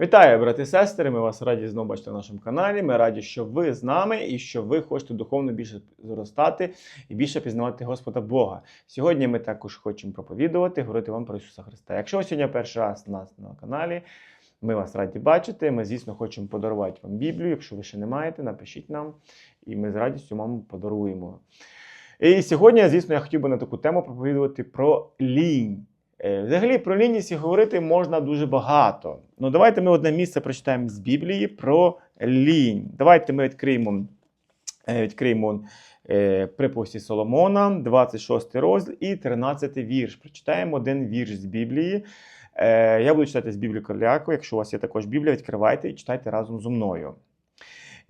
Вітаю, брати і сестри! Ми вас раді знову бачити на нашому каналі. Ми раді, що ви з нами і що ви хочете духовно більше зростати і більше пізнавати Господа Бога. Сьогодні ми також хочемо проповідувати, говорити вам про Ісуса Христа. Якщо ви сьогодні перший раз у нас на каналі, ми вас раді бачити. Ми, звісно, хочемо подарувати вам Біблію. Якщо ви ще не маєте, напишіть нам, і ми з радістю вам подаруємо. І сьогодні, звісно, я хотів би на таку тему проповідувати про лінь. Е, Взагалі про лінність говорити можна дуже багато. Ну давайте ми одне місце прочитаємо з Біблії про лінь. Давайте ми відкриємо, е, відкриємо е, приповісті Соломона, 26 розділ і 13 вірш. Прочитаємо один вірш з Біблії. Я буду читати з Біблії Корляку. Якщо у вас є також Біблія, відкривайте і читайте разом зі мною.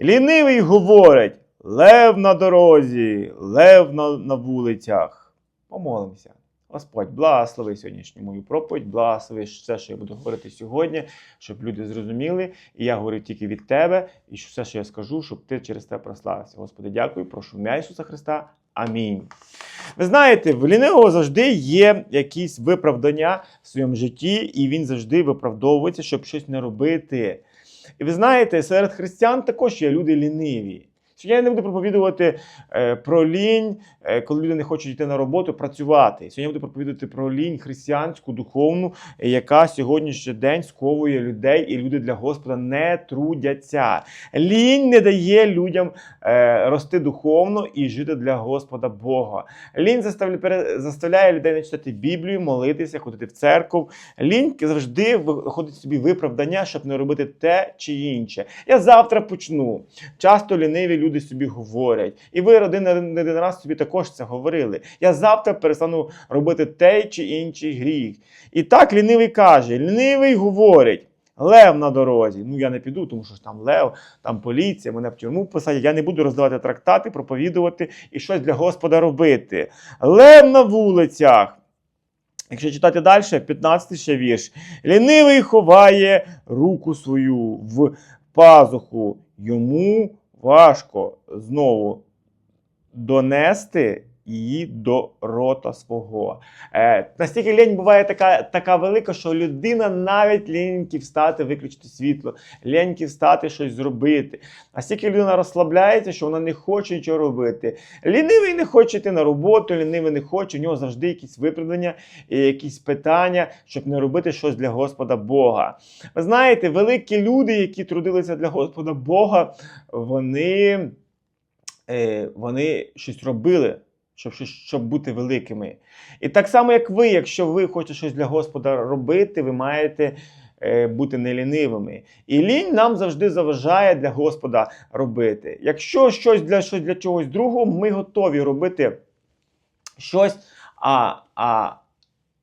Лінивий говорить: лев на дорозі, лев на, на вулицях. Помолимося. Господь, благослови сьогоднішню мою проповідь, благослови все, що я буду говорити сьогодні, щоб люди зрозуміли. І я говорю тільки від тебе, і що все, що я скажу, щоб ти через те прославився. Господи, дякую, прошу ім'я Ісуса Христа. Амінь. Ви знаєте, в лінивого завжди є якісь виправдання в своєму житті, і він завжди виправдовується, щоб щось не робити. І ви знаєте, серед християн також є люди ліниві. Сьогодні я не буду проповідувати е, про лінь, е, коли люди не хочуть йти на роботу, працювати. Сьогодні я буду проповідувати про лінь християнську, духовну, яка сьогоднішній день сковує людей, і люди для Господа не трудяться. Лінь не дає людям е, рости духовно і жити для Господа Бога. Лінь заставляє людей не читати Біблію, молитися, ходити в церкву. Лінь завжди виходить собі виправдання, щоб не робити те чи інше. Я завтра почну. Часто ліниві люди собі говорять. І ви один один раз собі також це говорили. Я завтра перестану робити той чи інший гріх. І так лінивий каже: лінивий говорить. Лев на дорозі. Ну я не піду, тому що ж там лев, там поліція, мене в тюрму посадять. Я не буду роздавати трактати, проповідувати і щось для Господа робити. Лев на вулицях. Якщо читати далі, 15 ще вірш. Лінивий ховає руку свою в пазуху. Йому важко знову донести її до рота свого. Е, настільки лінь буває така, така велика, що людина навіть ліньки встати, виключити світло, ліньки встати, щось зробити. Настільки людина розслабляється, що вона не хоче нічого робити. Лінивий не хоче йти на роботу, лінивий не хоче, у нього завжди якісь виправдання і якісь питання, щоб не робити щось для Господа Бога. Ви знаєте, великі люди, які трудилися для Господа Бога, вони, е, вони щось робили. Щоб, щоб бути великими. І так само, як ви, якщо ви хочете щось для Господа робити, ви маєте е, бути нелінивими. І лінь нам завжди заважає для Господа робити. Якщо щось для, щось для чогось другого, ми готові робити щось, а, а,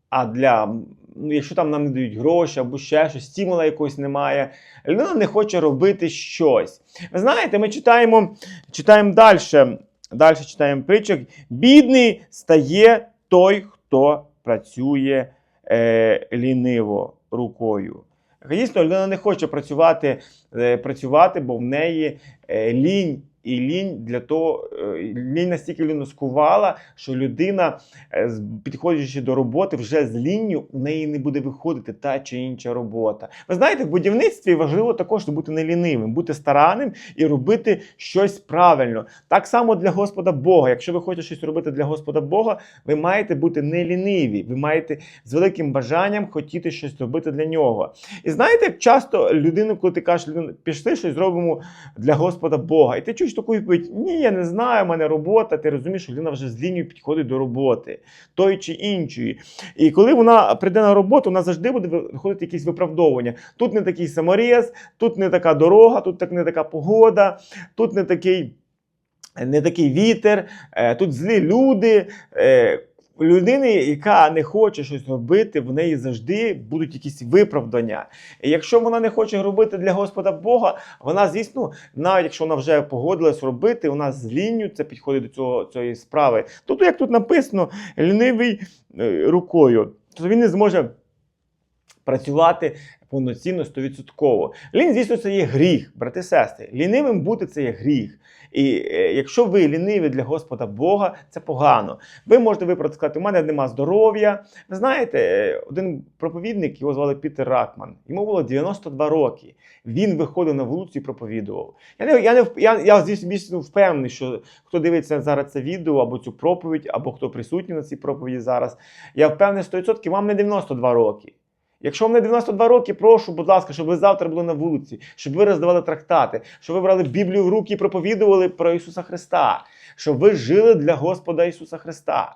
а для. Ну, якщо там нам не дають гроші або ще щось, стимула якогось немає, людина не хоче робити щось. Ви знаєте, ми читаємо, читаємо далі. Далі читаємо притчок. Бідний стає той, хто працює е, ліниво рукою. Дійсно, людина не хоче працювати, е, працювати, бо в неї е, лінь. І лінь для того, е, лінь настільки людину скувала, що людина, е, підходячи до роботи, вже з лінню у неї не буде виходити та чи інша робота. Ви знаєте, в будівництві важливо також бути не лінивим, бути старанним і робити щось правильно. Так само для Господа Бога. Якщо ви хочете щось робити для Господа Бога, ви маєте бути не ліниві. Ви маєте з великим бажанням хотіти щось робити для нього. І знаєте, як часто людину, коли ти кажеш, пішли щось зробимо для Господа Бога, і ти чуєш таку відповідь: ні, я не знаю, в мене робота. Ти розумієш, що людина вже з лінією підходить до роботи, тої чи іншої. І коли вона прийде на роботу, вона завжди буде виходити якісь виправдовування. Тут не такий саморіз, тут не така дорога, тут так не така погода, тут не такий. Не такий вітер, е, тут злі люди. Людини, яка не хоче щось робити, в неї завжди будуть якісь виправдання. І якщо вона не хоче робити для Господа Бога, вона, звісно, навіть якщо вона вже погодилась робити, вона з це підходить до цього цієї справи. Тобто, як тут написано, лінивий е, рукою, то він не зможе працювати, повноцінно 100%. Лінь, звісно, це є гріх, брати сестри. Лінивим бути це є гріх. І е, якщо ви ліниві для Господа Бога, це погано. Ви можете виправити сказати, у мене нема здоров'я. Ви знаєте, е, один проповідник, його звали Пітер Ракман, йому було 92 роки. Він виходив на вулицю і проповідував. Я не я не я, я звісно більш впевнений, що хто дивиться зараз це відео або цю проповідь, або хто присутній на цій проповіді зараз. Я впевнений 100%, вам не 92 роки. Якщо вам не 92 роки, прошу, будь ласка, щоб ви завтра були на вулиці, щоб ви роздавали трактати, щоб ви брали Біблію в руки і проповідували про Ісуса Христа, щоб ви жили для Господа Ісуса Христа.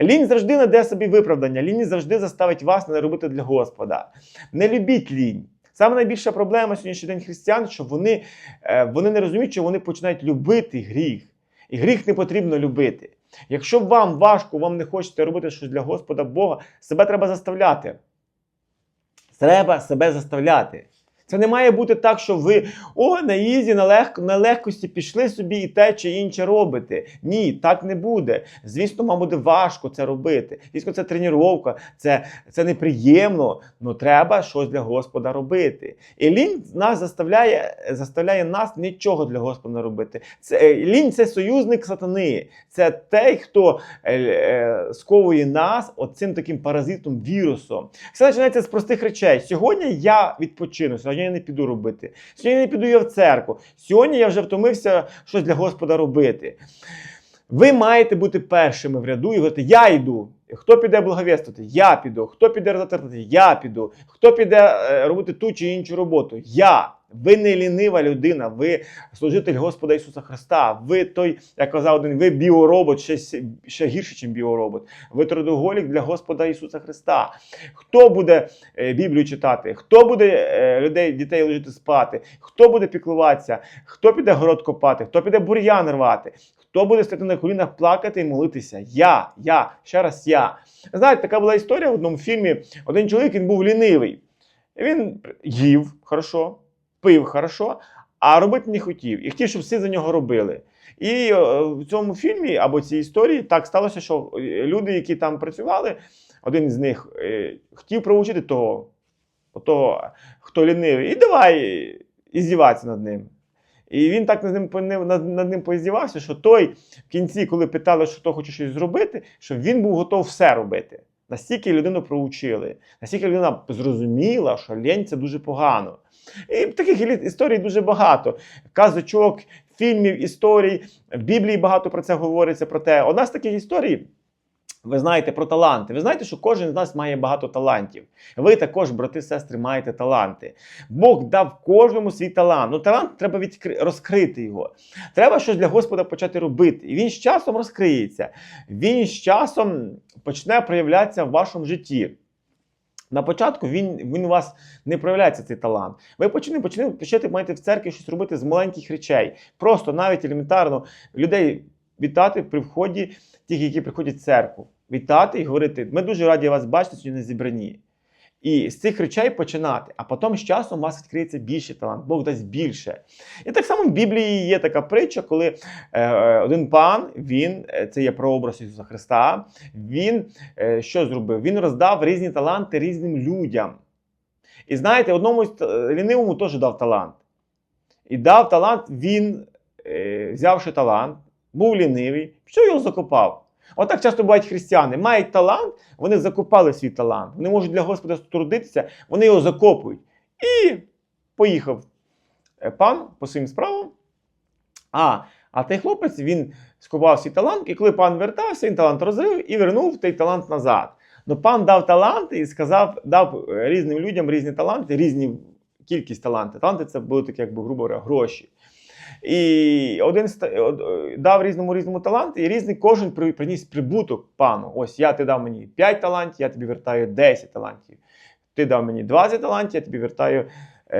Лінь завжди наде собі виправдання, лінь завжди заставить вас не робити для Господа. Не любіть лінь. Саме найбільша проблема сьогоднішній день християн, що вони, е, вони не розуміють, що вони починають любити гріх. І гріх не потрібно любити. Якщо вам важко, вам не хочете робити щось для Господа Бога, себе треба заставляти. Треба себе заставляти. Це не має бути так, що ви о, на ізі, на, лег... на легкості пішли собі і те чи інше робите. Ні, так не буде. Звісно, вам буде важко це робити. Звісно, це тренування, це, це неприємно, але треба щось для Господа робити. І лінь нас заставляє, заставляє нас нічого для Господа робити. Це, е, лінь це союзник сатани. Це той, хто е, е, сковує нас оцим таким паразитом, вірусом. Все починається з простих речей. Сьогодні я відпочину, сьогодні я не піду робити. Сьогодні я не піду я в церкву. Сьогодні я вже втомився щось для Господа робити. Ви маєте бути першими в ряду і говорити: Я йду. Хто піде благовествувати? Я піду. Хто піде розтратити? Я піду. Хто піде е, робити ту чи іншу роботу? Я. Ви не лінива людина, ви служитель Господа Ісуса Христа. Ви той, як казав один, ви біоробот, ще, ще гірше, ніж біоробот. Ви трудоголік для Господа Ісуса Христа. Хто буде е, Біблію читати? Хто буде е, людей, дітей ложити спати? Хто буде піклуватися? Хто піде город копати? Хто піде бур'ян рвати? Хто буде стояти на колінах плакати і молитися? Я, я, ще раз я. Знаєте, така була історія в одному фільмі. Один чоловік він був лінивий. Він їв хорошо, пив хорошо, а робити не хотів. І хотів, щоб всі за нього робили. І е, в цьому фільмі або цій історії так сталося, що е, люди, які там працювали, один з них е, хотів проучити того, того, хто лінивий, і давай іздіватися над ним. І він так над ним, над, ним поіздівався, що той в кінці, коли питали, що то хоче щось зробити, що він був готов все робити. Настільки людину проучили, настільки людина зрозуміла, що лінь це дуже погано. І таких історій дуже багато. Казочок, фільмів, історій, в Біблії багато про це говориться. Про те. Одна з таких історій. Ви знаєте про таланти. Ви знаєте, що кожен з нас має багато талантів. Ви також, брати, сестри, маєте таланти. Бог дав кожному свій талант. Ну, талант треба відкри... розкрити його. Треба щось для Господа почати робити. І він з часом розкриється. Він з часом почне проявлятися в вашому житті. На початку він, він у вас не проявляється цей талант. Ви почнете, почнете, почнете маєте в церкві щось робити з маленьких речей. Просто навіть елементарно людей вітати при вході тих, які приходять в церкву. Вітати і говорити: ми дуже раді вас бачити сьогодні на зібранні. І з цих речей починати, а потім з часом у вас відкриється більший талант, Бог дасть більше. І так само в Біблії є така притча, коли е, один пан, він, е, це є прообраз Ісуса Христа, він е, що зробив? Він роздав різні таланти різним людям. І знаєте, одному з лінивому теж дав талант. І дав талант, він, е, взявши талант, був лінивий, що його закопав. Отак часто бувають християни. Мають талант, вони закопали свій талант. Вони можуть для Господа трудитися, вони його закопують. І поїхав е, пан по своїм справам. А, а той хлопець він скопав свій талант, і коли пан вертався, він талант розрив і вернув той талант назад. Ну пан дав таланти і сказав, дав е, різним людям різні таланти, різні кількість талантів. Таланти це були такі, якби грубо говоря, гроші. І один од- е, дав різному різному талант, і різний кожен приніс прибуток пану. Ось я ти дав мені 5 талантів, я тобі вертаю 10 талантів. Ти дав мені 20 талантів, я тобі вертаю е,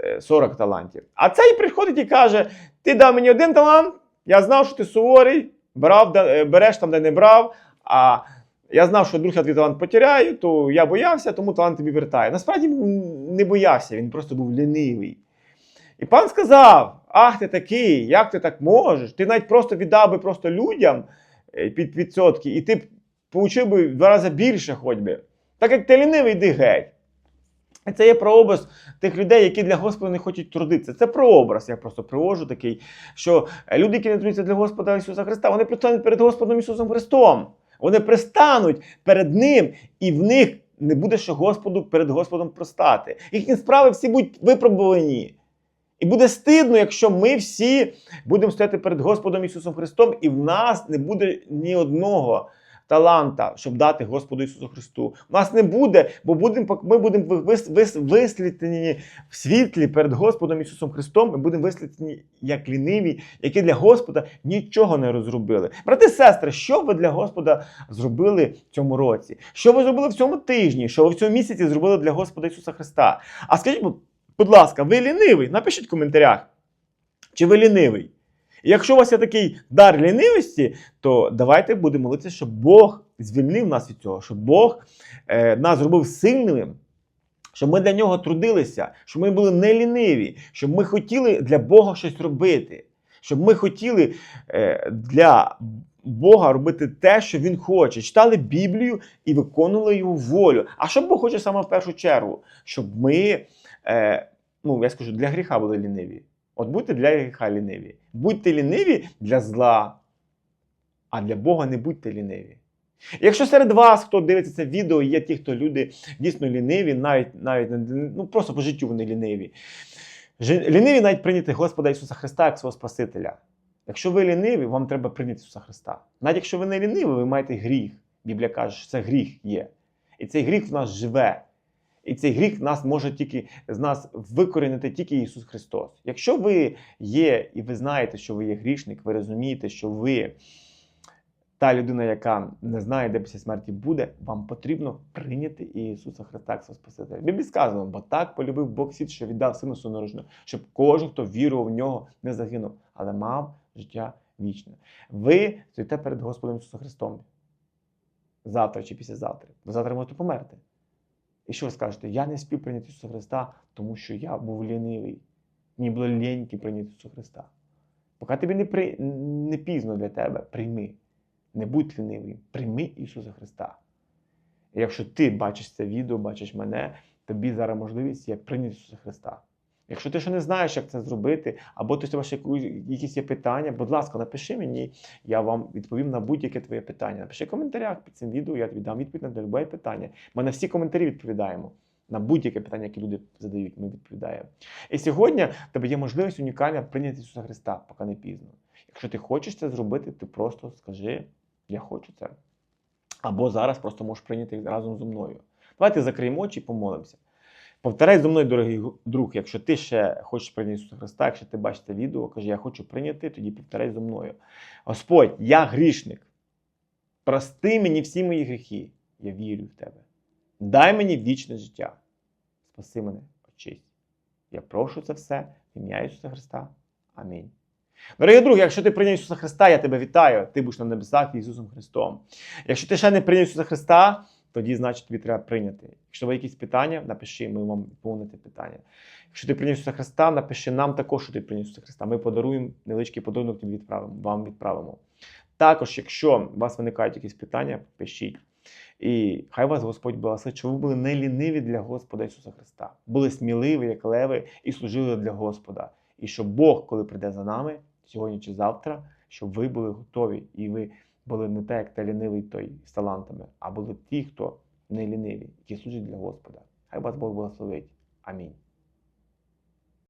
е, 40 талантів. А цей приходить і каже: ти дав мені один талант, я знав, що ти суворий, брав, е, береш там, де не брав. А я знав, що друг я твій талант потеряю, то я боявся, тому талант тобі вертаю. Насправді він не боявся, він просто був лінивий. І пан сказав: Ах, ти такий, як ти так можеш? Ти навіть просто віддав би просто людям е, під відсотки, і ти б получив би в два рази більше хоч би. Так як ти лінивий, йди геть. Це є прообраз тих людей, які для Господа не хочуть трудитися. Це прообраз, я просто привожу такий, що люди, які не трудяться для Господа Ісуса Христа, вони пристануть перед Господом Ісусом Христом. Вони пристануть перед Ним, і в них не буде що Господу перед Господом простати. Їхні справи всі будуть випробувані. І буде стидно, якщо ми всі будемо стояти перед Господом Ісусом Христом, і в нас не буде ні одного таланта, щоб дати Господу Ісусу Христу. У нас не буде, бо будемо, ми будемо вис, вис, вислідні в світлі перед Господом Ісусом Христом. Ми будемо вислідні як ліниві, які для Господа нічого не розробили. Брати сестри, що ви для Господа зробили в цьому році? Що ви зробили в цьому тижні? Що ви в цьому місяці зробили для Господа Ісуса Христа? А скажіть, будь ласка, ви лінивий? Напишіть в коментарях, чи ви лінивий. І Якщо у вас є такий дар лінивості, то давайте будемо молитися, щоб Бог звільнив нас від цього, щоб Бог е, нас зробив сильними, щоб ми для нього трудилися, щоб ми були не ліниві, щоб ми хотіли для Бога щось робити, щоб ми хотіли е, для Бога робити те, що Він хоче. Читали Біблію і виконували його волю. А що Бог хоче саме в першу чергу? Щоб ми, е, ну я скажу, для гріха були ліниві. От будьте для гріха ліниві. Будьте ліниві для зла, а для Бога не будьте ліниві. Якщо серед вас, хто дивиться це відео, є ті, хто люди дійсно ліниві, навіть навіть ну просто по життю вони ліниві. Ліниві навіть прийняти Господа Ісуса Христа як свого Спасителя. Якщо ви ліниві, вам треба прийняти Ісуса Христа. Навіть якщо ви не ліниві, ви маєте гріх. Біблія каже, що це гріх є. І цей гріх в нас живе. І цей гріх нас може тільки з нас викорінити тільки Ісус Христос. Якщо ви є і ви знаєте, що ви є грішник, ви розумієте, що ви та людина, яка не знає, де після смерті буде, вам потрібно прийняти Ісуса Христа як свого Спасителя. Біблії сказано, бо так полюбив Бог світ, що віддав сину народженого, щоб кожен, хто вірував в нього, не загинув, але мав життя вічне. Ви стоїте перед Господом Ісусом Христом завтра чи післязавтра. Ви завтра можете померти. І що ви скажете? Я не спів прийняти Ісуса Христа, тому що я був лінивий. Мені було ліньки прийняти Ісуса Христа. Поки тобі не, при... не пізно для тебе, прийми. Не будь лінивий, прийми Ісуса Христа. І якщо ти бачиш це відео, бачиш мене, тобі зараз можливість є прийняти Ісуса Христа. Якщо ти ще не знаєш, як це зробити, або ти маєш якісь є питання, будь ласка, напиши мені, я вам відповім на будь-яке твоє питання. Напиши в коментарях під цим відео, я тобі дам відповідь на будь-яке питання. Ми на всі коментарі відповідаємо. На будь-яке питання, яке люди задають, ми відповідаємо. І сьогодні в тебе є можливість унікальна прийняти Ісуса Христа, поки не пізно. Якщо ти хочеш це зробити, ти просто скажи, я хочу це. Або зараз просто можеш прийняти разом зі мною. Давайте закриємо очі і помолимося. Повторяй зі мною, дорогий друг, якщо ти ще хочеш прийняти Ісуса Христа, якщо ти бачиш відео, кажи, я хочу прийняти, тоді повторяй зі мною. Господь, я грішник. Прости мені всі мої гріхи. Я вірю в тебе. Дай мені вічне життя. Спаси мене, очисть. Я прошу це все в ім'я Ісуса Христа. Амінь. Дорогі друзі, якщо ти прийняв Ісуса Христа, я тебе вітаю. Ти будеш на небесах Ісусом Христом. Якщо ти ще не прийняв Ісуса Христа, тоді значить тобі треба прийняти. Якщо ви якісь питання, напиши, ми вам відповнимо питання. Якщо ти прийняв Ісуса Христа, напиши нам також, що ти прийняв Ісуса Христа. Ми подаруємо невеличкий подарунок тобі відправимо, вам відправимо. Також, якщо у вас виникають якісь питання, пишіть. І хай вас Господь благословить, що ви були не ліниві для Господа Ісуса Христа, були сміливі, як леви, і служили для Господа. І щоб Бог, коли прийде за нами, сьогодні чи завтра, щоб ви були готові, і ви були не те, як та лінивий той з талантами, а були ті, хто не ліниві, які служать для Господа. Хай вас Бог благословить. Амінь.